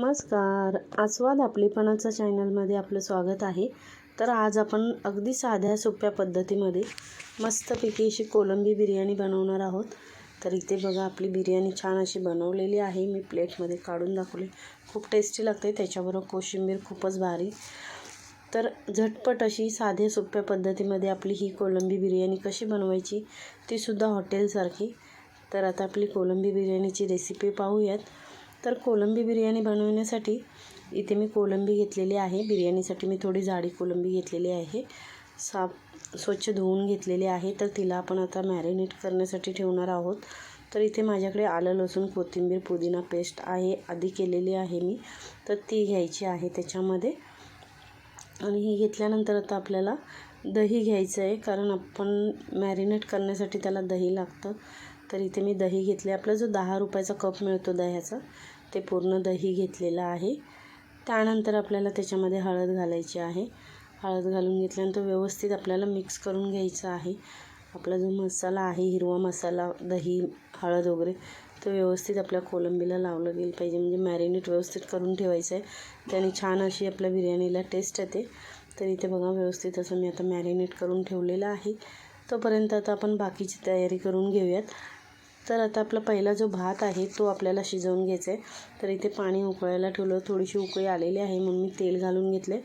नमस्कार. आस्वाद आपलेपणाचा चॅनलमध्ये आपलं स्वागत आहे. तर आज आपण अगदी साध्या सोप्या पद्धतीमध्ये मस्तपैकी अशी कोलंबी बिर्याणी बनवणार आहोत. तर इथे बघा आपली बिर्याणी छान अशी बनवलेली आहे. मी प्लेटमध्ये काढून दाखवली. खूप टेस्टी लागते. त्याच्याबरोबर कोशिंबीर खूपच भारी. तर झटपट अशी साध्या सोप्या पद्धतीमध्ये आपली ही कोलंबी बिर्याणी कशी बनवायची तीसुद्धा हॉटेलसारखी. तर आता आपली कोलंबी बिर्याणीची रेसिपी पाहूयात. तर कोलंबी बिर्याणी बनवण्यासाठी इथे मी कोलंबी घेतलेली आहे. बिर्याणीसाठी मी थोडी जाडी कोलंबी घेतलेली आहे. साफ स्वच्छ धुवून घेतलेली आहे. तर तिला आपण आता मॅरिनेट करण्यासाठी ठेवणार आहोत. तर इथे माझ्याकडे आलं लसूण कोथिंबीर पुदिना पेस्ट आहे आधी केलेली आहे मी. तर ती घ्यायची आहे त्याच्यामध्ये. आणि ही घेतल्यानंतर आता आपल्याला दही घ्यायचं आहे. कारण आपण मॅरिनेट करण्यासाठी त्याला दही लागतं. तर इथे मी दही घेतले आपला जो दहा रुपयाचा कप मिळतो दह्याचा ते पूर्ण दही घेतलेलं आहे. त्यानंतर आपल्याला त्याच्यामध्ये हळद घालायची आहे. हळद घालून घेतल्यानंतर व्यवस्थित आपल्याला मिक्स करून घ्यायचं आहे. आपला जो मसाला आहे हिरवा मसाला दही हळद वगैरे तो व्यवस्थित आपल्या कोलंबीला लावलं गेलं पाहिजे. म्हणजे मॅरिनेट व्यवस्थित करून ठेवायचं आहे. त्याने छान अशी आपल्या बिर्याणीला टेस्ट येते. तर इथे बघा व्यवस्थित असं मी आता मॅरिनेट करून ठेवलेलं आहे. तोपर्यंत आता आपण बाकीची तयारी करून घेऊयात. तर आता आपला पहिला जो भात आहे तो आपल्याला शिजवून घ्यायचा आहे तर इथे पाणी उकळायला ठेवलं. थोडीशी उकळी आलेली आहे म्हणून मी तेल घालून घेतले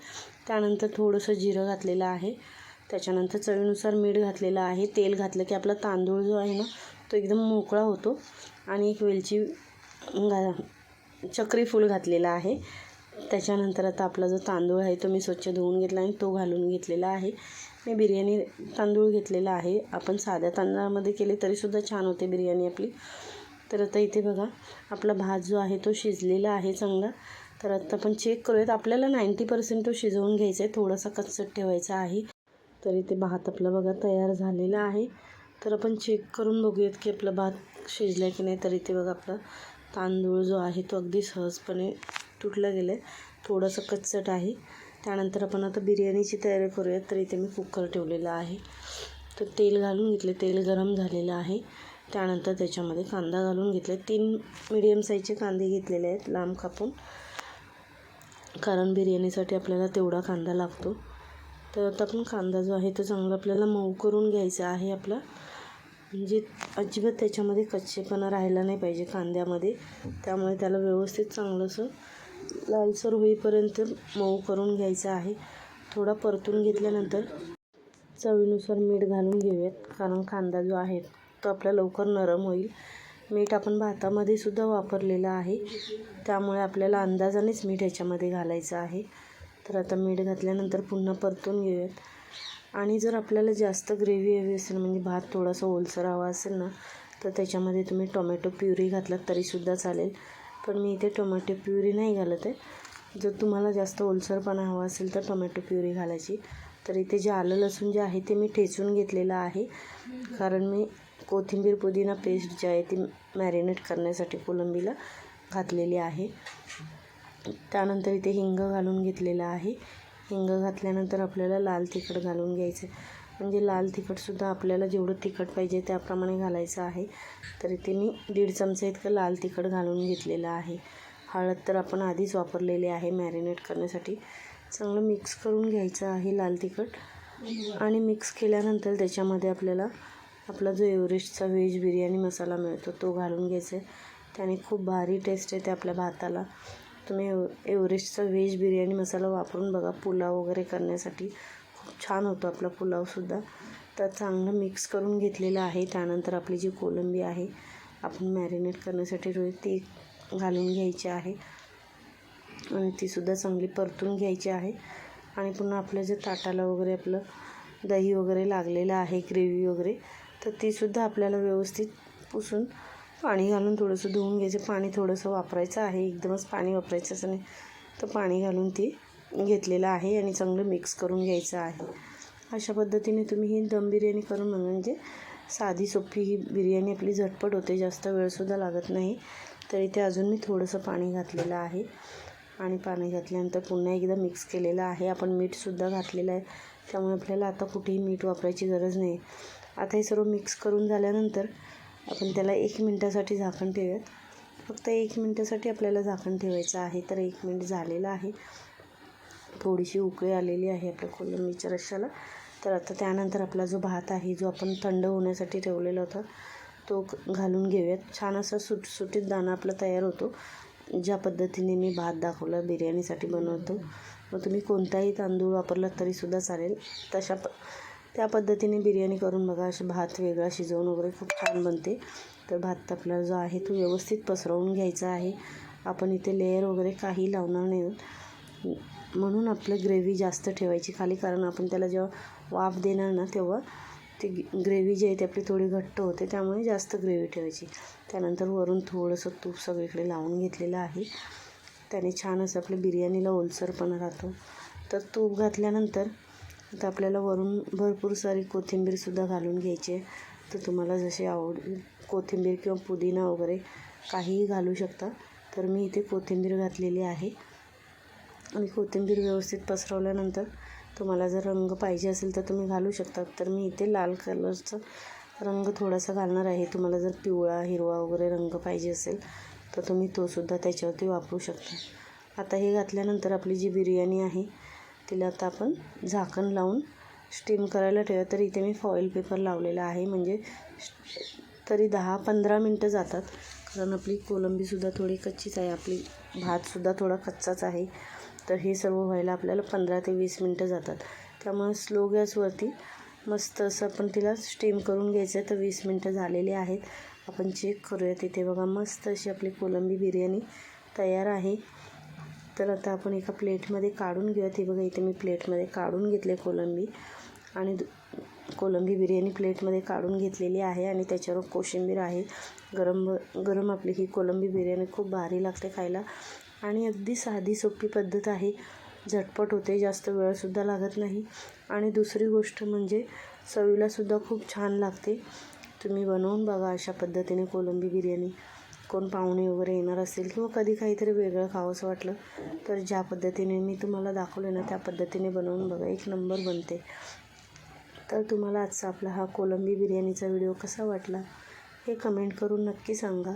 त्यानंतर थोडंसं जिरं घातलेलं आहे. त्याच्यानंतर चवीनुसार मीठ घातलेलं आहे. तेल घातलं की आपला तांदूळ जो आहे ना तो एकदम मोकळा होतो. आणि एक वेलची घा चक्री फूल घातलेला आहे. त्याच्यानंतर आता आपला जो तांदूळ आहे तो मी स्वच्छ धुवून घेतला आणि तो घालून घेतलेला आहे. मी बिर्याणी तांदूळ घेतलेला आहे. आपण साध्या तांदळामध्ये केले तरीसुद्धा छान होते बिर्याणी आपली. तर आता इथे बघा आपला भात जो आहे तो शिजलेला आहे चांगला. तर आता आपण चेक करूयात. आपल्याला नाईंटी पर्सेंट तो शिजवून घ्यायचा आहे. थोडासा कच्चट ठेवायचा आहे. तर इथे भात आपला बघा तयार झालेला आहे. तर आपण चेक करून बघूयात की आपला भात शिजला की नाही. तर इथे बघा आपला तांदूळ जो आहे तो अगदी सहजपणे तुटला गेला आहे थोडंसं कच्चट आहे. त्यानंतर आपण आता बिर्याणीची तयारी करूयात. तर इथे मी कुकर ठेवलेला आहे. तर तेल घालून घेतले. तेल गरम झालेलं आहे. त्यानंतर त्याच्यामध्ये कांदा घालून घेतले. तीन मिडियम साईजचे कांदे घेतलेले आहेत लांब कापून. कारण बिर्याणीसाठी आपल्याला तेवढा कांदा लागतो. तर आता आपण कांदा जो आहे तो चांगला आपल्याला मऊ करून घ्यायचा आहे आपला. म्हणजे अजिबात त्याच्यामध्ये कच्चेपणा राहिला नाही पाहिजे कांद्यामध्ये. त्यामुळे त्याला व्यवस्थित चांगलंसं लालसर होईपर्यंत मऊ करून घ्यायचं आहे. थोडा परतून घेतल्यानंतर चवीनुसार मीठ घालून घेऊयात. कारण कांदा जो आहे तो आपला लवकर नरम होईल. मीठ आपण भातामध्ये सुद्धा वापरलेलं आहे. त्यामुळे आपल्याला अंदाजानेच मीठ ह्याच्यामध्ये घालायचं आहे. तर आता मीठ घातल्यानंतर पुन्हा परतून घेऊयात. आणि जर आपल्याला जास्त ग्रेव्ही हवी असेल म्हणजे भात थोडासा ओलसर हवा असेल ना तर त्याच्यामध्ये तुम्ही टोमॅटो प्युरी घातलात तरीसुद्धा चालेल. पण मी इथे टोमॅटो प्युरी नाही घालत आहे. जर तुम्हाला जास्त ओलसरपणा हवा असेल तर टोमॅटो प्युरी घालायची. तर इथे जे आलं लसूण जे आहे ते मी ठेचून घेतलेलं आहे. कारण मी कोथिंबीर पुदिना पेस्ट जी आहे ती मॅरिनेट करण्यासाठी कोलंबीला घातलेली आहे. त्यानंतर इथे हिंग घालून घेतलेलं आहे. हिंग घातल्यानंतर आपल्याला लाल तिखट घालून घ्यायचं आहे म्हणजे लाल तिखटसुद्धा आपल्याला जेवढं तिखट पाहिजे त्याप्रमाणे घालायचं आहे. तर इथे मी दीड चमचा इतकं लाल तिखट घालून घेतलेलं आहे. हळद तर आपण आधीच वापरलेली आहे मॅरिनेट करण्यासाठी. चांगलं मिक्स करून घ्यायचं आहे लाल तिखट. आणि मिक्स केल्यानंतर त्याच्यामध्ये आपल्याला आपला जो एव्हरेस्टचा व्हेज बिर्याणी मसाला मिळतो तो घालून घ्यायचा आहे. त्याने खूप भारी टेस्ट येते आपल्या भाताला. तुम्ही एव एव्हरेस्टचा व्हेज बिर्याणी मसाला वापरून बघा पुलाव वगैरे करण्यासाठी. छान होतो आपला पुलावसुद्धा. तर चांगलं मिक्स करून घेतलेलं आहे. त्यानंतर आपली जी कोलंबी आहे आपण मॅरिनेट करण्यासाठी रोज ती घालून घ्यायची आहे. आणि तीसुद्धा चांगली परतून घ्यायची आहे. आणि पुन्हा आपलं जे ताटाला वगैरे आपलं दही वगैरे लागलेलं आहे ग्रेव्ही वगैरे तर तीसुद्धा आपल्याला व्यवस्थित पुसून पाणी घालून थोडंसं धुवून घ्यायचं. पाणी थोडंसं वापरायचं आहे. एकदमच पाणी वापरायचं असं नाही. तर पाणी घालून ती घेतलेलं आहे आणि चांगलं मिक्स करून घ्यायचं आहे. अशा पद्धतीने तुम्ही ही दम बिर्याणी करून म्हणजे साधी सोपी ही बिर्याणी आपली झटपट होते. जास्त वेळसुद्धा लागत नाही. तर इथे अजून मी थोडंसं पाणी घातलेलं आहे. आणि पाणी घातल्यानंतर पुन्हा एकदा मिक्स केलेलं आहे. आपण मीठसुद्धा घातलेलं आहे. त्यामुळे आपल्याला आता कुठेही मीठ वापरायची गरज नाही. आता हे सर्व मिक्स करून झाल्यानंतर आपण त्याला एक मिनटासाठी झाकण ठेवूयात. फक्त एक मिनटासाठी आपल्याला झाकण ठेवायचं आहे. तर एक मिनिट झालेलं आहे. थोडीशी उकळी आलेली आहे आपल्या कोलंबीच्या रश्श्याला. तर आता त्यानंतर आपला जो भात आहे जो आपण थंड होण्यासाठी ठेवलेला होता तो घालून घेऊयात. छान असा सुटसुटीत दाणा आपला तयार होतो. ज्या पद्धतीने मी भात दाखवला बिर्याणीसाठी बनवतो. मग तुम्ही कोणताही तांदूळ वापरला तरीसुद्धा चालेल. तशा प त्या पद्धतीने बिर्याणी करून बघा असे भात वेगळा शिजवून वगैरे खूप छान बनते. तर भात आपला जो आहे तो व्यवस्थित पसरवून घ्यायचा आहे. आपण इथे लेअर वगैरे काही लावणार नाही आहोत. म्हणून आपलं ग्रेव्ही जास्त ठेवायची खाली कारण आपण त्याला जेव्हा वाफ देणार ना तेव्हा ती ग्रेव्ही जी आहे ती आपली थोडी घट्ट होते त्यामुळे जास्त ग्रेव्ही ठेवायची. त्यानंतर वरून थोडंसं तूप सगळीकडे लावून घेतलेलं आहे. त्याने छान असं आपल्या बिर्याणीला ओलसरपणा राहतो. तर तूप घातल्यानंतर आता आपल्याला वरून भरपूर सारी कोथिंबीरसुद्धा घालून घ्यायची आहे. तर तुम्हाला जशी आवड कोथिंबीर किंवा पुदिना वगैरे काहीही घालू शकता. तर मी इथे कोथिंबीर घातलेली आहे. आणि कोथिंबीर व्यवस्थित पसरवल्यानंतर तुम्हाला जर रंग पाहिजे असेल तर तुम्ही घालू शकता. तर मी इथे लाल कलरचा रंग थोडासा घालणार आहे. तुम्हाला जर पिवळा हिरवा वगैरे रंग पाहिजे असेल तर तुम्ही तोसुद्धा त्याच्यावरती वापरू शकता. आता हे घातल्यानंतर आपली जी बिर्याणी आहे तिला आता आपण झाकण लावून स्टीम करायला ठेवा तर इथे मी फॉईल पेपर लावलेला आहे. म्हणजे तरी दहा पंधरा मिनटं जातात. कारण आपली कोलंबीसुद्धा थोडी कच्चीच आहे. आपली भातसुद्धा थोडा कच्चाच आहे. तर हे सर्व व्हायला आपल्याला पंधरा ते वीस मिनटं जातात. त्यामुळे स्लो गॅसवरती मस्त असं आपण तिला स्टीम करून घ्यायचं आहे. तर वीस मिनटं झालेली आहेत. आपण चेक करूया तिथे बघा मस्त अशी आपली कोलंबी बिर्याणी तयार आहे. तर आता आपण एका प्लेटमध्ये काढून घेऊया ती बघा इथे मी प्लेटमध्ये काढून घेतले कोलंबी. आणि कोलंबी बिर्याणी प्लेटमध्ये काढून घेतलेली आहे. आणि त्याच्यावर कोशिंबीर आहे. गरम गरम आपली ही कोलंबी बिर्याणी खूप भारी लागते खायला. आणि अगदी साधी सोपी पद्धत आहे. झटपट होते जास्त वेळसुद्धा लागत नाही. आणि दुसरी गोष्ट म्हणजे चवीलासुद्धा खूप छान लागते. तुम्ही बनवून बघा अशा पद्धतीने कोलंबी बिर्याणी. कोण पाहुणे वगैरे येणार असेल किंवा कधी काहीतरी वेगळं खावंसं वाटलं तर ज्या पद्धतीने मी तुम्हाला दाखवले ना त्या पद्धतीने बनवून बघा. एक नंबर बनते. तर तुम्हाला आजचा आपला हा कोलंबी बिर्याणीचा व्हिडिओ कसा वाटला हे कमेंट करून नक्की सांगा.